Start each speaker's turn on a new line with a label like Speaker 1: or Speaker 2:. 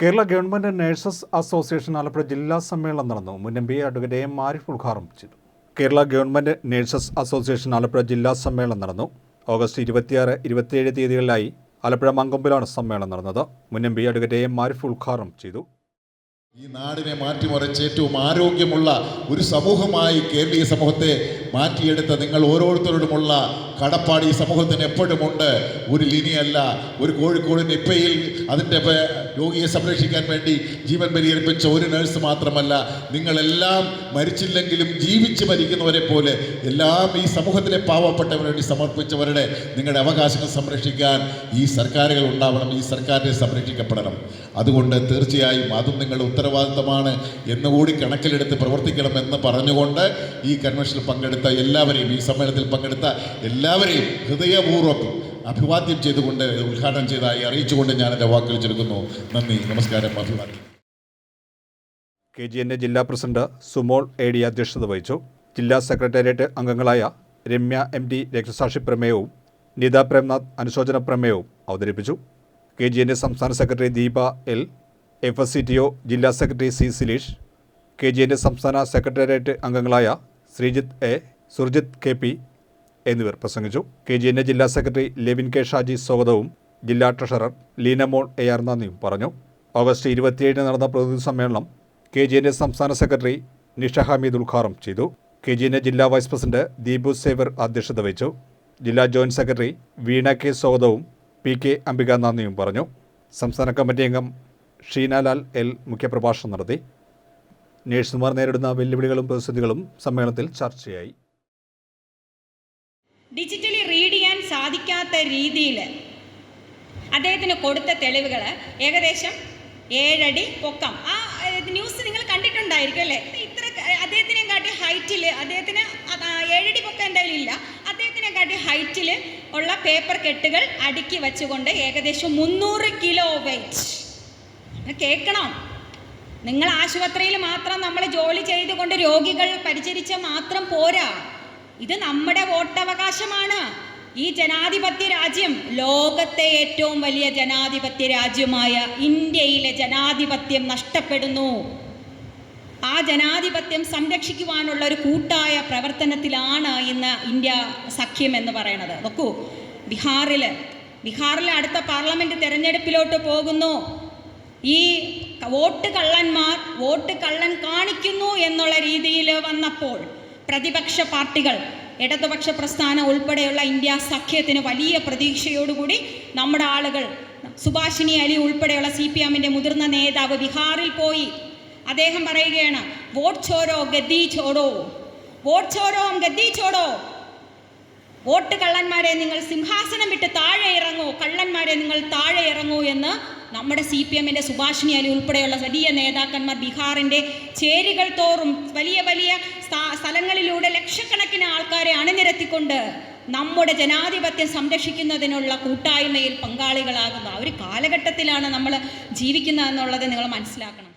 Speaker 1: Kerala government nurses association Alappuzha ജില്ലാ സമ്മേളനം നടന്നു. മുൻ M P advocate M Arif ഉദ്ഘാടനം ചെയ്തു. Kerala government nurses association Alappuzha ജില്ലാ സമ്മേളനം നടന്നു. ഓഗസ്റ്റ് ഇരുപത്തിയാറ് ഇരുപത്തിയേഴ് തീയതികളിലായി ആലപ്പുഴ മങ്കൊമ്പിലാണ് സമ്മേളനം നടന്നത്. മുൻ M P advocate M Arif ഉദ്ഘാടനം ചെയ്തു.
Speaker 2: ഈ നാടിനെ മാറ്റിമറിച്ച് ഏറ്റവും ആരോഗ്യമുള്ള ഒരു സമൂഹമായി കേരളീയ സമൂഹത്തെ മാറ്റിയെടുത്ത നിങ്ങൾ ഓരോരുത്തരോടുമുള്ള കടപ്പാട് ഈ സമൂഹത്തിന് എപ്പോഴുമുണ്ട്? ഒരു ലിനിയല്ല. ഒരു കോഴിക്കോട് നിപ്പയിൽ അതിന്റെ രോഗിയെ സംരക്ഷിക്കാൻ വേണ്ടി ജീവൻ പരിഹരിപ്പിച്ച ഒരു നഴ്സ് മാത്രമല്ല നിങ്ങളെല്ലാം മരിച്ചില്ലെങ്കിലും ജീവിച്ച് മരിക്കുന്നവരെ പോലെ എല്ലാം ഈ സമൂഹത്തിലെ പാവപ്പെട്ടവരെ വേണ്ടി സമർപ്പിച്ചവരുടെ നിങ്ങളുടെ അവകാശങ്ങൾ സംരക്ഷിക്കാൻ ഈ സർക്കാരുകൾ ഉണ്ടാവണം ഈ സർക്കാരിനെ സംരക്ഷിക്കപ്പെടണം. അതുകൊണ്ട് തീർച്ചയായും അതും നിങ്ങളുടെ ഉത്തരവാദിത്തമാണ് എന്നുകൂടി കണക്കിലെടുത്ത് പ്രവർത്തിക്കണമെന്ന് പറഞ്ഞുകൊണ്ട് ഈ കൺവെൻഷനിൽ പങ്കെടുത്ത എല്ലാവരെയും ഈ സമ്മേളനത്തിൽ പങ്കെടുത്ത എല്ലാവരെയും ഹൃദയപൂർവം അഭിവാദ്യം ചെയ്തുകൊണ്ട് ഉദ്ഘാടനം ചെയ്തായി അറിയിച്ചുകൊണ്ട് ഞാൻ എന്റെ വാക്കുകൾ ചുരുക്കുന്നു നന്ദി. നമസ്കാരം. അഭിവാദ്യം.
Speaker 1: കെ ജി എന്റെ ജില്ലാ പ്രസിഡന്റ് സുമോൾ എ ഡി അധ്യക്ഷത വഹിച്ചു. ജില്ലാ സെക്രട്ടേറിയറ്റ് അംഗങ്ങളായ രമ്യ എം ഡി രക്തസാക്ഷി പ്രമേയവും നിത പ്രേംനാഥ് അനുശോചന പ്രമേയവും അവതരിപ്പിച്ചു. കെ ജി എന്റെ സംസ്ഥാന secretary Deepa L F S C T O ജില്ലാ secretary C Sileesh K G എന്റെ സംസ്ഥാന സെക്രട്ടേറിയറ്റ് അംഗങ്ങളായ Sreejith A Surjith K P എന്നിവർ പ്രസംഗിച്ചു. കെ ജി എൻ എ ജില്ലാ സെക്രട്ടറി ലെവിൻ കെ ഷാജി സ്വാഗതവും ജില്ലാ ട്രഷറർ ലീനമോൾ എ ആർ നന്ദിയും പറഞ്ഞു. ഓഗസ്റ്റ് ഇരുപത്തിയേഴിന് നടന്ന പ്രതിനിധി സമ്മേളനം കെ ജി എൻ എ സംസ്ഥാന സെക്രട്ടറി നിഷ ഹമീദ് ഉദ്ഘാടനം ചെയ്തു. കെ ജി എൻ എ ജില്ലാ വൈസ് പ്രസിഡന്റ് ദീപു സേവർ അധ്യക്ഷത വഹിച്ചു. ജില്ലാ ജോയിന്റ് സെക്രട്ടറി വീണ കെ സ്വാഗതവും പി കെ അംബിക നന്ദിയും പറഞ്ഞു. സംസ്ഥാന കമ്മിറ്റി അംഗം ഷീനാലാൽ എൽ മുഖ്യപ്രഭാഷണം നടത്തി. നഴ്സുമാർ നേരിടുന്ന വെല്ലുവിളികളും പ്രതിസന്ധികളും സമ്മേളനത്തിൽ ചർച്ചയായി.
Speaker 3: ഡിജിറ്റലി റീഡ് ചെയ്യാൻ സാധിക്കാത്ത രീതിയിൽ അദ്ദേഹത്തിന് കൊടുത്ത തെളിവുകൾ ഏകദേശം ഏഴടി പൊക്കം. ആ ന്യൂസ് നിങ്ങൾ കണ്ടിട്ടുണ്ടായിരിക്കും അല്ലേ? ഇത്ര അദ്ദേഹത്തിനെ കാട്ടി ഹൈറ്റിൽ അദ്ദേഹത്തിന് ഏഴടി പൊക്കം എന്തായാലും ഇല്ല. അദ്ദേഹത്തിനെ കാട്ടി ഹൈറ്റിൽ ഉള്ള പേപ്പർ കെട്ടുകൾ അടുക്കി വെച്ചുകൊണ്ട് ഏകദേശം മുന്നൂറ് കിലോ വെയിറ്റ് കേൾക്കണം. നിങ്ങൾ ആശുപത്രിയിൽ മാത്രം നമ്മൾ ജോലി ചെയ്തുകൊണ്ട് രോഗികൾ പരിചരിച്ച മാത്രം പോരാ. ഇത് നമ്മുടെ വോട്ടവകാശമാണ്. ഈ ജനാധിപത്യ രാജ്യം ലോകത്തെ ഏറ്റവും വലിയ ജനാധിപത്യ രാജ്യമായ ഇന്ത്യയിലെ ജനാധിപത്യം നഷ്ടപ്പെടുന്നു. ആ ജനാധിപത്യം സംരക്ഷിക്കുവാനുള്ള ഒരു കൂട്ടായ പ്രവർത്തനത്തിലാണ് ഇന്ന് ഇന്ത്യ സഖ്യം എന്ന് പറയുന്നത് നോക്കൂ ബീഹാറിൽ ബീഹാറിലെ അടുത്ത പാർലമെന്റ് തെരഞ്ഞെടുപ്പിലോട്ട് പോകുന്നു. ഈ വോട്ട് കള്ളന്മാർ വോട്ട് കള്ളൻ കാണിക്കുന്നു എന്നുള്ള രീതിയിൽ വന്നപ്പോൾ പ്രതിപക്ഷ പാർട്ടികൾ ഇടതുപക്ഷ പ്രസ്ഥാനം ഉൾപ്പെടെയുള്ള ഇന്ത്യ സഖ്യത്തിന് വലിയ പ്രതീക്ഷയോടുകൂടി നമ്മുടെ ആളുകൾ സുഭാഷിണി അലി ഉൾപ്പെടെയുള്ള സി പി എമ്മിന്റെ മുതിർന്ന നേതാവ് ബീഹാറിൽ പോയി. അദ്ദേഹം പറയുകയാണ് വോട്ട് ചോരോ ഗദ്ദി ചോടോ വോട്ട് ചോരോ ഗദ്ദി ചോടോ വോട്ട് കള്ളന്മാരെ നിങ്ങൾ സിംഹാസനം വിട്ട് താഴെ ഇറങ്ങൂ കള്ളന്മാരെ നിങ്ങൾ താഴെ ഇറങ്ങൂ എന്ന് നമ്മുടെ സി പി എമ്മിന്റെ സുഭാഷിണി അലി ഉൾപ്പെടെയുള്ള വലിയ നേതാക്കന്മാർ ബീഹാറിന്റെ ചേരികൾ തോറും വലിയ വലിയ സ്ഥാ- സ്ഥലങ്ങളിലൂടെ ലക്ഷക്കണക്കിന് ആൾക്കാരെ അണിനിരത്തിക്കൊണ്ട് നമ്മുടെ ജനാധിപത്യം സംരക്ഷിക്കുന്നതിനുള്ള കൂട്ടായ്മയിൽ പങ്കാളികളാകുന്ന ഒരു കാലഘട്ടത്തിലാണ് നമ്മൾ ജീവിക്കുന്നതെന്നുള്ളത് നിങ്ങൾ മനസ്സിലാക്കണം.